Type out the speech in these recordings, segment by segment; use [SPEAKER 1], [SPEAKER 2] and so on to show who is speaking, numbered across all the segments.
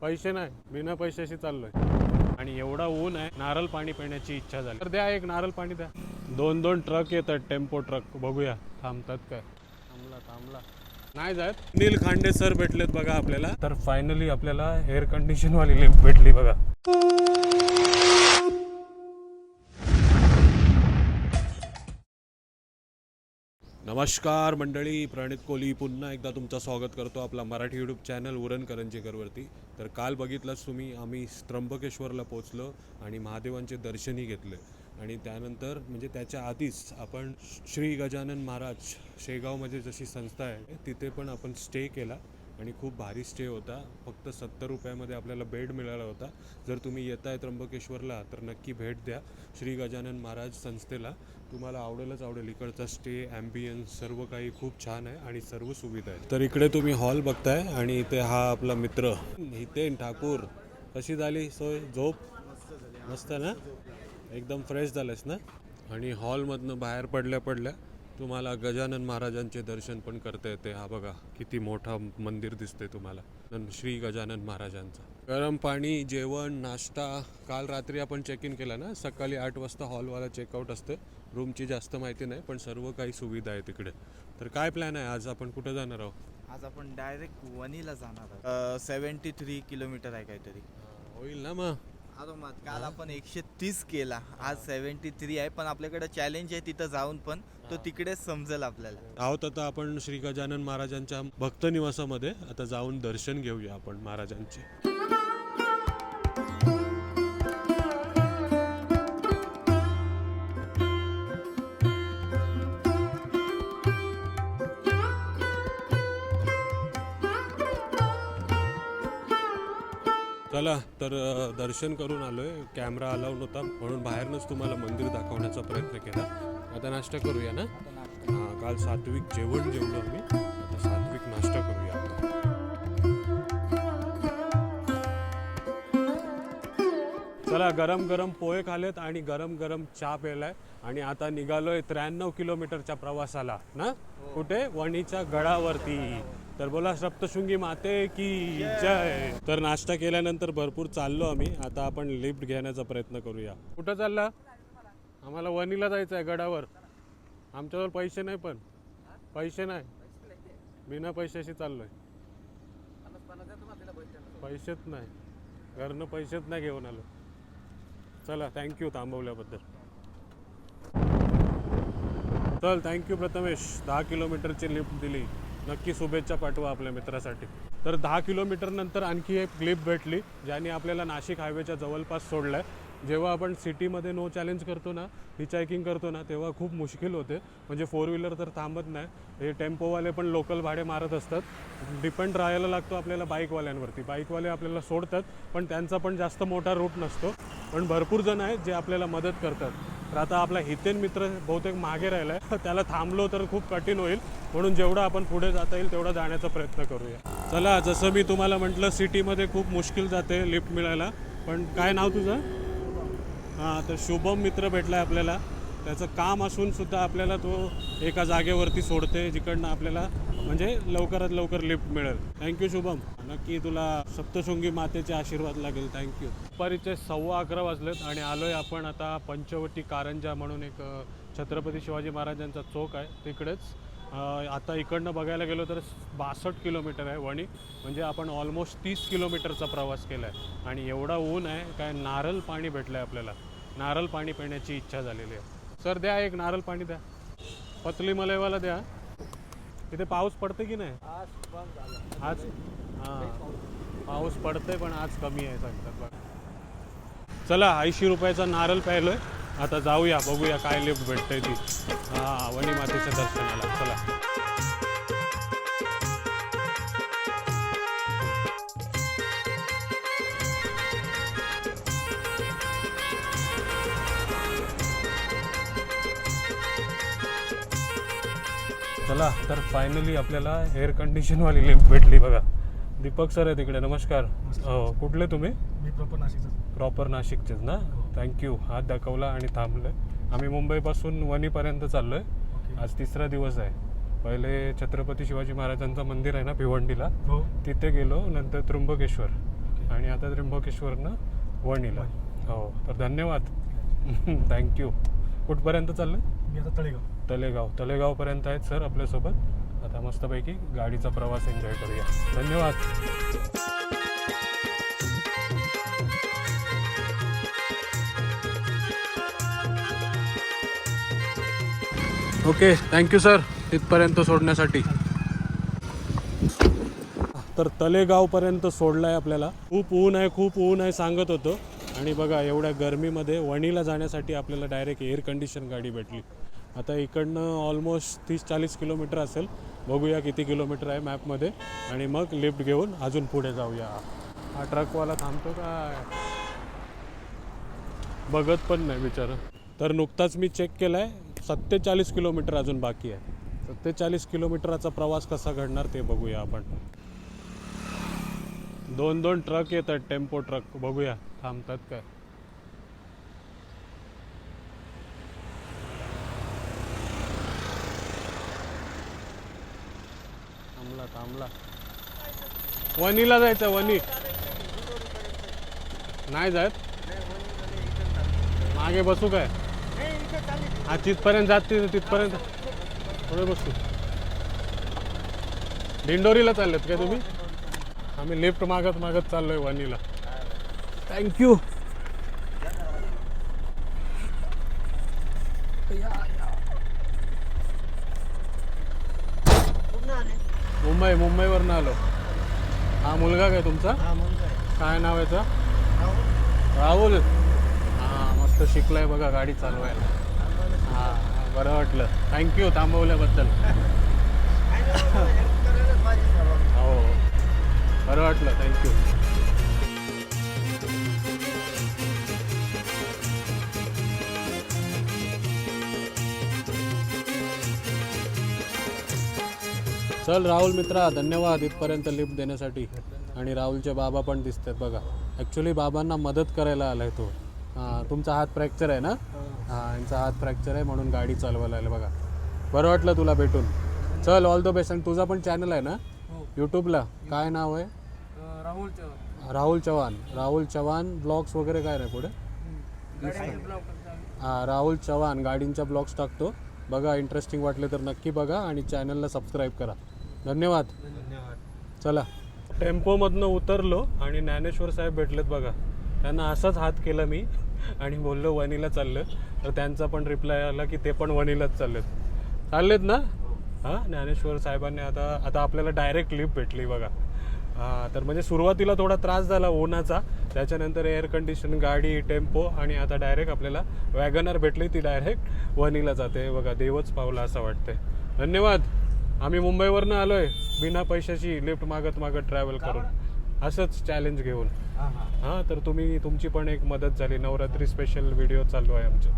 [SPEAKER 1] पैसे नाही बिना पैशाशी चाललोय. आणि एवढा ऊन आहे नारळ पाणी पिण्याची इच्छा झाली. तर द्या एक नारळ पाणी द्या. दोन दोन ट्रक येतात टेम्पो ट्रक. बघूया थांबतात काय? थांबला थांबला. नाही जात नील खांडे सर भेटलेत बघा आपल्याला. तर फायनली आपल्याला एअर कंडिशन वाली लिफ्ट भेटली बघा. नमस्कार मंडळी प्रणित कोहली पुन्हा एकदा तुमचं स्वागत करतो आपला मराठी यूट्यूब चॅनल उरण करंजेकरवरती. तर काल बघितलंच तुम्ही आम्ही त्र्यंबकेश्वरला पोचलो आणि महादेवांचे दर्शनही घेतले. आणि त्यानंतर म्हणजे त्याच्या आधीच आपण श्री गजानन महाराज शेगावमध्ये जशी संस्था आहे तिथे पण आपण स्टे केला आणि खूप भारी स्टे होता. फक्त सत्तर रुपयामध्ये आपल्याला बेड मिळाला होता. जर तुम्ही येताय त्र्यंबकेश्वरला तर नक्की भेट द्या श्री गजानन महाराज संस्थेला. तुम्हाला आवडेलच आवडेल. इकडचा स्टे ॲम्बियन्स सर्व काही खूप छान आहे आणि सर्व सुविधा आहे तर इकडे तुम्ही हॉल बघताय आणि इथे हा आपला मित्र. हितेन ठाकूर. कशी झाली सोय? झोप? मस्त ना? एकदम फ्रेश झालंस ना? आणि हॉलमधनं बाहेर पडल्या पडल्या तुम्हाला गजानन महाराजांचे दर्शन पण करता येते. हा बघा किती मोठा मंदिर दिसते तुम्हाला. श्री गजानन महाराजांचं. गरम पाणी जेवण नाश्ता काल रात्री आपण चेक इन केला ना सकाळी आठ वाजता हॉलवाला चेकआउट असते. रूमची जास्त माहिती नाही पण सर्व काही सुविधा आहे तिकडे. तर काय प्लॅन आहे? आज आपण कुठे जाणार आहोत?
[SPEAKER 2] आज आपण डायरेक्ट वनीला जाणार आहोत. सेवन्टी थ्री किलोमीटर आहे काहीतरी.
[SPEAKER 1] होईल ना मग?
[SPEAKER 2] आरामात काल आपण एकशे तीस केला. आज सेवन्टी थ्री आहे पण आपल्याकडे चॅलेंज आहे तिथं जाऊन पण तो तिकडेच समजेल आपल्याला.
[SPEAKER 1] आहोत आता आपण श्री गजानन महाराजांच्या भक्त निवासामध्ये. आता जाऊन दर्शन घेऊया आपण महाराजांचे. चला तर दर्शन करून आलोय. कॅमेरा अलाव नव्हता म्हणून बाहेरनच तुम्हाला मंदिर दाखवण्याचा प्रयत्न केला. आता नाश्ता करूया ना? हां काल सात्विक जेवण जेवलो आम्ही. आता सात्विक नाश्ता करूया चला गरम गरम पोहे खालेत आणि गरम गरम चहा प्यायलाय. आणि आता निघालोय त्र्याण्णव किलोमीटरच्या प्रवासाला ना? कुठे? वणीच्या गडावरती. तर बोला सप्तशृंगी माते की जय. तर नाश्ता केल्यानंतर भरपूर चाललो आम्ही. आता आपण लिफ्ट घेण्याचा प्रयत्न करूया. कुठं चालला? आम्हाला वणीला जायचं आहे गडावर. आमच्याजवळ पैसे नाही पण. पैसे नाही. बिना पैशाशी चाललोय. पैसेच नाही. घरनं पैसेच नाही घेऊन आलो. चला थँक्यू थांबवल्याबद्दल. चल थँक्यू प्रथमेश. दहा किलोमीटरची लिफ्ट दिली. नक्की शुभेच्छा पाठवा आपल्या मित्रासाठी. तर दहा किलोमीटरनंतर आणखी एक क्लिप भेटली ज्याने आपल्याला नाशिक हायवेच्या जवळपास सोडलाय. जेव्हा आपण सिटीमध्ये नो चॅलेंज करतो ना हिचायकिंग करतो ना तेव्हा खूप मुश्किल होते. म्हणजे फोर व्हीलर तर थांबत नाही. हे टेम्पोवाले पण लोकल भाडे मारत असतात. डिपेंड राहायला लागतो आपल्याला बाईकवाल्यांवरती बाईकवाले आपल्याला सोडतात पण त्यांचा पण जास्त मोठा रूट नसतो. पण भरपूर जण आहेत जे आपल्याला मदत करतात. तर आता आपला हितेन मित्र बहुतेक मागे राहिलाय. त्याला थांबलो तर खूप कठीण होईल. म्हणून जेवढं आपण पुढे जाता येईल तेवढा जाण्याचा प्रयत्न करूया. चला जसं मी तुम्हाला म्हटलं सिटीमध्ये खूप मुश्किल जाते लिफ्ट मिळायला. पण काय नाव तुझं? हां तर शुभम मित्र भेटलाय आपल्याला. त्याचं काम असूनसुद्धा आपल्याला तो एका जागेवरती सोडते जिकडनं आपल्याला म्हणजे लवकरात लवकर लिफ्ट मिळेल. Thank you Shubham. नक्की तुला सप्तशृंगी मातेचे आशीर्वाद लागेल. थँक्यू दुपारीचे सव्वा अकरा वाजलेत आणि आलोय आपण आता पंचवटी कारंजा म्हणून एक छत्रपती शिवाजी महाराजांचा चौक आहे तिकडेच. आता इकडनं बघायला गेलो तर बासष्ट किलोमीटर आहे वणी. म्हणजे आपण ऑलमोस्ट तीस किलोमीटरचा प्रवास केला आहे आणि एवढा ऊन आहे काय नारळ पाणी भेटलं आहे आपल्याला. नारळ पाणी पिण्याची इच्छा झालेली आहे. सर द्या एक नारळ पाणी द्या. पतली मलईवाला द्या. तिथे पाऊस पडते की नाही? आज? हां. पाऊस पडतंय पण आज कमी आहे सांगतात बघा. चला ऐंशी रुपयाचा नारळ प्यायलोय. आता जाऊया बघूया काय लिफ्ट भेटतंय ती. हा वणी मातेच्या दर्शनाला. चला. चला तर फायनली आपल्याला एअर कंडिशनवाली लिफ्ट भेटली बघा. दीपक सर आहे तिकडे नमस्कार. हो कुठले तुम्ही?
[SPEAKER 3] मी प्रॉपर नाशिकचा
[SPEAKER 1] प्रॉपर नाशिकचेच ना? थँक्यू हात दाखवला आणि थांबलोय. आम्ही मुंबईपासून वणीपर्यंत चाललोय.
[SPEAKER 3] ओके.
[SPEAKER 1] आज तिसरा दिवस आहे. पहिले छत्रपती शिवाजी महाराजांचं मंदिर आहे ना भिवंडीला?
[SPEAKER 3] हो.
[SPEAKER 1] तिथे गेलो नंतर त्र्यंबकेश्वर. आणि आता त्र्यंबकेश्वरनं वणीला. हो तर धन्यवाद. थँक्यू कुठपर्यंत चाललं
[SPEAKER 3] मी आता तळेगाव.
[SPEAKER 1] तलेगाव तलेगावपर्यंत आहेत सर आपल्यासोबत. आता मस्तपैकी गाडीचा प्रवास एन्जॉय करूया. धन्यवाद. ओके थँक्यू सर तिथपर्यंत सोडण्यासाठी. तर तलेगावपर्यंत सोडलं आहे आपल्याला. खूप ऊन आहे खूप ऊन आहे सांगत होतो. आणि बघा एवढ्या गरमीमध्ये वणीला जाण्यासाठी आपल्याला डायरेक्ट एअर कंडिशन गाडी भेटली. आता इकडनं ऑलमोस्ट तीस चाळीस किलोमीटर असेल. बघूया किती किलोमीटर आहे मॅपमध्ये आणि मग लिफ्ट घेऊन अजून पुढे जाऊया. हा ट्रकवाला थांबतो काय? बघत पण नाही बिचारं. तर नुकताच मी चेक केला आहे सत्तेचाळीस किलोमीटर अजून बाकी आहे. सत्तेचाळीस किलोमीटरचा प्रवास कसा घडणार ते बघूया आपण. दोन दोन ट्रक येतात टेम्पो ट्रक बघूया थांबतात काय थांबला थांबला वनीला जायचं वनी नाही जात? मागे बसू काय? हा तिथपर्यंत जात तिथपर्यंत. थोडे बसू. दिंडोरीला चाललेत काय तुम्ही? आम्ही लिफ्ट मागत मागत चाललोय वनीला थँक्यू मुंबई मुंबईवरनं आलो. हा मुलगा काय तुमचा? काय नाव याचं? राहुल. हा मस्त शिकलाय बघा गाडी चालवायला. हा बरं वाटलं. थँक्यू थांबवल्याबद्दल. हो बरं वाटलं. थँक्यू चल राहुल मित्रा धन्यवाद इथपर्यंत लिफ्ट देण्यासाठी. आणि राहुलचे बाबा पण दिसतात बघा. ॲक्च्युली बाबांना मदत करायला आलाय तो. हां तुमचा हात फ्रॅक्चर आहे ना? हां यांचा हात फ्रॅक्चर आहे म्हणून गाडी चालवायला आले बघा. बरं वाटलं तुला भेटून. चल ऑल द बेस्ट आणि तुझा पण चॅनल आहे ना? यूट्यूबला काय नाव आहे?
[SPEAKER 3] राहुल
[SPEAKER 1] राहुल चव्हाण. राहुल चव्हाण ब्लॉग्स वगैरे काय नाही पुढे? हां राहुल चव्हाण. गाडींच्या ब्लॉग्स टाकतो. बघा इंटरेस्टिंग वाटले तर नक्की बघा आणि चॅनलला सबस्क्राईब करा. धन्यवाद. चला. टेम्पोमधनं उतरलो आणि ज्ञानेश्वर साहेब भेटलेत बघा. त्यांना असाच हात केला मी आणि बोललो वणीला चाललं तर त्यांचा पण रिप्लाय आला की ते पण वणीलाच चाललेत. चाललेत ना? हां ज्ञानेश्वर साहेबांनी आता आता आपल्याला डायरेक्ट लिफ्ट भेटली बघा. हां तर म्हणजे सुरुवातीला थोडा त्रास झाला उन्हाचा. त्याच्यानंतर एअर कंडिशन गाडी टेम्पो आणि आता डायरेक्ट आपल्याला वॅगनर भेटली ती डायरेक्ट वणीला जाते. बघा देवच पावला असं वाटतंय. धन्यवाद. आम्ही मुंबईवरनं आलोय बिना पैशाची लिफ्ट मागत मागत ट्रॅव्हल करून. असंच चॅलेंज घेऊन. हां तर तुम्ही तुमची पण एक मदत झाली. नवरात्री स्पेशल व्हिडिओ चालू आहे आमचे.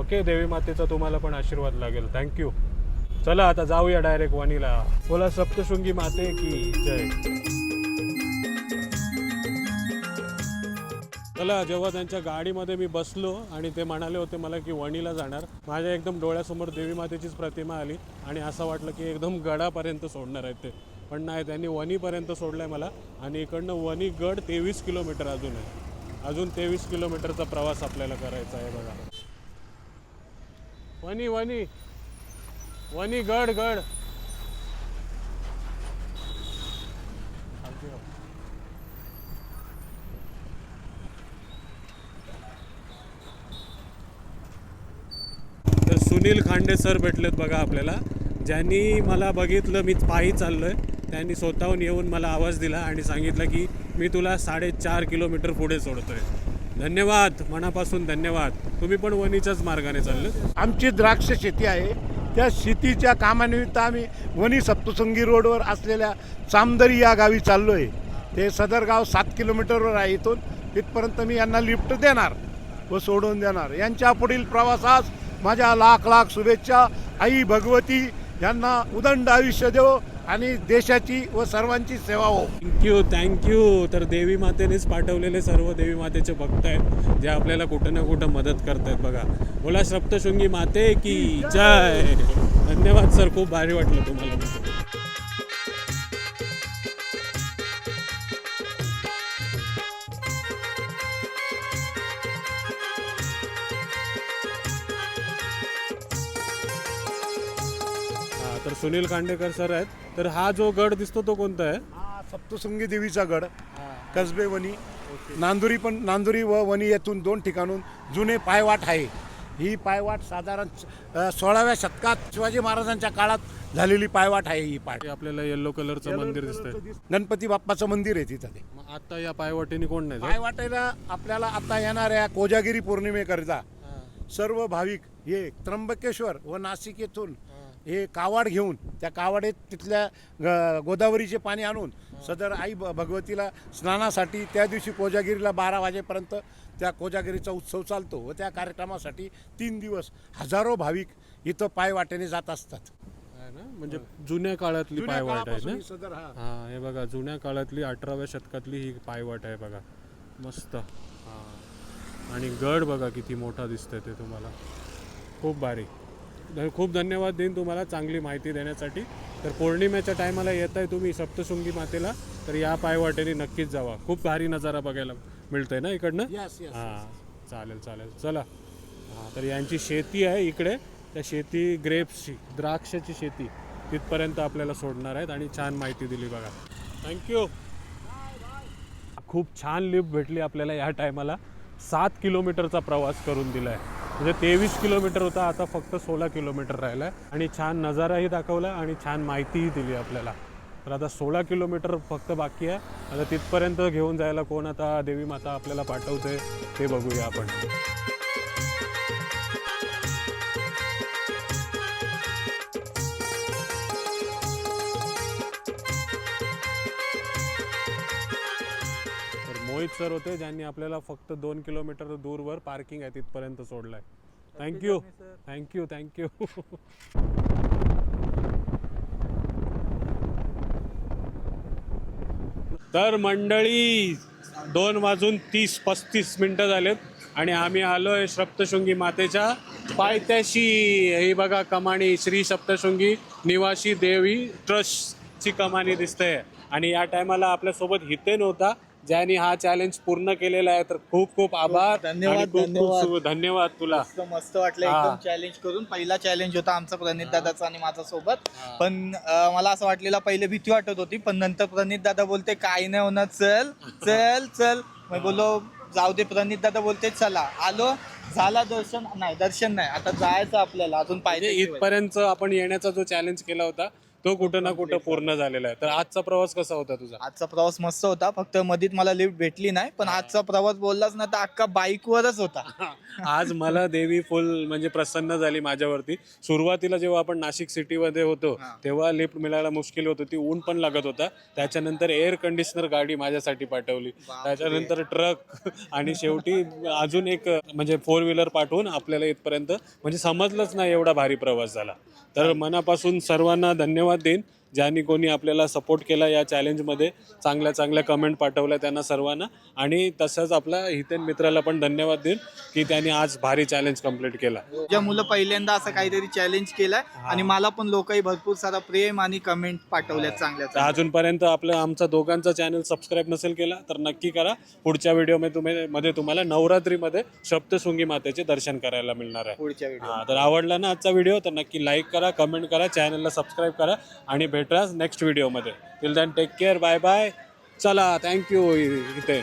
[SPEAKER 1] ओके देवी मातेचा तुम्हाला पण आशीर्वाद लागेल. थँक्यू चला आता जाऊया डायरेक्ट वणीला. बोला सप्तशृंगी माते की जय? चला जेव्हा त्यांच्या गाडीमध्ये मी बसलो आणि ते म्हणाले होते मला की वणीला जाणार माझ्या एकदम डोळ्यासमोर देवी मातेचीच प्रतिमा आली आणि असं वाटलं की एकदम गडापर्यंत सोडणार आहेत ते. पण नाही त्यांनी वणीपर्यंत सोडलं आहे मला आणि इकडनं वणी गड तेवीस किलोमीटर अजून आहे. अजून तेवीस किलोमीटरचा प्रवास आपल्याला करायचा आहे बघा. वणी वणी. वणी गड गड. सुनील खांडे सर भेटलेत बघा आपल्याला. ज्यांनी मला बघितलं मी पायी चाललोय. त्यांनी स्वतःहून येऊन मला आवाज दिला आणि सांगितलं की मी तुला साडेचार किलोमीटर पुढे सोडतोय. धन्यवाद. मनापासून धन्यवाद. तुम्ही पण वणीच्याच मार्गाने चाललो
[SPEAKER 4] आमची द्राक्ष शेती आहे. त्या शेतीच्या कामानिमित्त आम्ही वणी सप्तसंगी रोडवर असलेल्या चामदरी या गावी चाललो आहे ते सदर गाव सात किलोमीटरवर आहे इथून. तिथपर्यंत मी यांना लिफ्ट देणार व सोडून देणार. यांच्या पुढील प्रवासास माझ्या लाख लाख शुभेच्छा. आई भगवती यांना उदंड आयुष्य देव आणि देशाची व सर्वांची सेवा हो.
[SPEAKER 1] थँक्यू थँक्यू तर देवी मातेनेच पाठवलेले सर्व देवी मातेचे भक्त आहेत जे आपल्याला कुठं ना कुठं मदत करतायत बघा. बोला सप्तशृंगी माते की जय. धन्यवाद सर. खूप भारी वाटलं तुम्हाला. सुनील खांडेकर सर आहेत. तर हा जो गड दिसतो तो कोणता आहे?
[SPEAKER 4] हा सप्तशृंगी देवीचा गड. कसबे वनी नांदुरी पण नांदुरी व वनी येथून दोन ठिकाणून जुने पायवाट आहे. ही पायवाट साधारण अ, सोळाव्या शतकात शिवाजी महाराजांच्या काळात झालेली पायवाट आहे ही पाय
[SPEAKER 1] हे आपल्याला येल्लो कलरचं मंदिर दिसतंय.
[SPEAKER 4] गणपती बाप्पाचं मंदिर आहे तिथं ते.
[SPEAKER 1] मग आता या पायवाटेने कोण नाही जात?
[SPEAKER 4] पायवाटेला आपल्याला आता येणाऱ्या कोजागिरी पौर्णिमेकरिता सर्व भाविक हे त्र्यंबकेश्वर व नाशिक येथून हे कावड घेऊन त्या कावडीत तिथल्या ग- गोदावरीचे पाणी आणून सदर आई भ- भगवतीला स्नानासाठी त्या दिवशी कोजागिरीला बारा वाजेपर्यंत त्या कोजागिरीचा उत्सव चालतो व त्या कार्यक्रमासाठी तीन दिवस हजारो भाविक इथं पायवाटेने जात असतात.
[SPEAKER 1] आहे ना? म्हणजे जुन्या काळातली
[SPEAKER 4] जुन्या
[SPEAKER 1] पायवाट आहे
[SPEAKER 4] काळापासून
[SPEAKER 1] ना
[SPEAKER 4] ही सदर हा.
[SPEAKER 1] हा हे बघा जुन्या काळातली अठराव्या शतकातली ही पायवाट आहे बघा. मस्त. हा. आणि गड बघा किती मोठा दिसतंय ते तुम्हाला. खूप भारी. ध- खूप धन्यवाद देईन तुम्हाला चांगली माहिती देण्यासाठी. तर पौर्णिमेच्या टायमाला येत आहे तुम्ही सप्तशृंगी मातेला तर या पायवाटेने नक्कीच जावा. खूप भारी नजारा बघायला मिळतोय ना इकडनं? हां चालेल चालेल. चला. हां तर यांची शेती आहे इकडे. त्या शेती ग्रेप्सची द्राक्षाची शेती तिथपर्यंत आपल्याला सोडणार आहेत आणि छान माहिती दिली बघा. थँक्यू खूप छान लिफ्ट भेटली आपल्याला या टायमाला. सात किलोमीटरचा प्रवास करून दिला आहे म्हणजे तेवीस किलोमीटर होता आता फक्त सोळा किलोमीटर राहिला आहे आणि छान नजाराही दाखवला आणि छान माहितीही दिली आपल्याला. तर आता सोळा किलोमीटर फक्त बाकी आहे. आता तिथपर्यंत घेऊन जायला कोण आता देवी माता आपल्याला पाठवते ते बघूया आपण. तर मोहित सर होते ज्यांनी आपल्याला फक्त दोन किलोमीटर दूरवर पार्किंग आहे तिथपर्यंत सोडलंय. थँक्यू थँक्यू थँक्यू तर मंडळी दोन वाजून तीस पस्तीस मिनटं झालेत आणि आम्ही आलोय सप्तशृंगी मातेच्या पायथ्याशी. ही बघा कमाणी श्री सप्तशृंगी निवासी देवी ट्रस्टची कमानी दिसते आणि या टायमाला आपल्यासोबत हितेन होता ज्याने हा चॅलेंज पूर्ण केलेला आहे तर खूप खूप आभार
[SPEAKER 2] धन्यवाद, धन्यवाद.
[SPEAKER 1] तुला.
[SPEAKER 2] मस्त मस्त वाटलं. एकदम चॅलेंज करून. पहिला चॅलेंज होता आमचा प्रणित दादाचा आणि माझा सोबत. पण मला असं वाटलेलं पहिले भीती वाटत होती पण नंतर प्रणित दादा बोलते काय नाही होणार चल चल चल. मी बोललो जाऊ दे प्रणित दादा बोलते चला. आलो झाला दर्शन नाही दर्शन नाही आता जायचं आपल्याला अजून
[SPEAKER 1] म्हणजे
[SPEAKER 2] पाहिजे
[SPEAKER 1] इथपर्यंत आपण येण्याचा जो चॅलेंज केला होता तो कुठं ना कुठं पूर्ण झालेला आहे. तर आजचा प्रवास कसा होता तुझा?
[SPEAKER 2] आजचा प्रवास मस्त होता. फक्त मधीत मला लिफ्ट भेटली नाही पण आजचा प्रवास बोललाच ना तर अख्खा बाईकवरच होता.
[SPEAKER 1] आज मला देवी फुल म्हणजे प्रसन्न झाली माझ्यावरती. सुरुवातीला जेव्हा आपण नाशिक सिटीमध्ये होतो तेव्हा लिफ्ट मिळायला मुश्किल होत होती ऊन पण लागत होता. त्याच्यानंतर एअर कंडिशनर गाडी माझ्यासाठी पाठवली. त्याच्यानंतर ट्रक आणि शेवटी अजून एक म्हणजे फोर व्हीलर पाठवून आपल्याला इथपर्यंत म्हणजे समजलंच नाही एवढा भारी प्रवास झाला. तर मनापासून सर्वांना धन्यवाद. देईन ज्यांनी कोणी आपल्याला सपोर्ट केला या चॅलेंजमध्ये चांगल्या चांगल्या कमेंट पाठवल्या त्यांना सर्वांना. आणि तसंच आपल्या हितेन मित्राला पण धन्यवाद देईन की त्यांनी आज भारी चॅलेंज कंप्लीट केला.
[SPEAKER 2] ज्या मुलं पहिल्यांदा असं काहीतरी चॅलेंज केलाय आणि मला पण लोकही भरपूर सारा प्रेम आणि कमेंट पाठवल्यात चांगल्या
[SPEAKER 1] अजूनपर्यंत आपलं आमचा दोघांचा चॅनल सबस्क्राईब नसेल केला तर नक्की करा. पुढच्या व्हिडिओमध्ये तुम्ही मध्ये तुम्हाला नवरात्रीमध्ये सप्तशृंगी मातेचे दर्शन करायला मिळणार आहे.
[SPEAKER 2] पुढच्या व्हिडिओ
[SPEAKER 1] हा तर आवडला ना आजचा व्हिडिओ तर नक्की लाईक करा कमेंट करा चॅनलला सबस्क्राईब करा आणि भेटा नेक्स्ट व्हिडिओमध्ये till then take care bye bye चला थँक्यू इथे.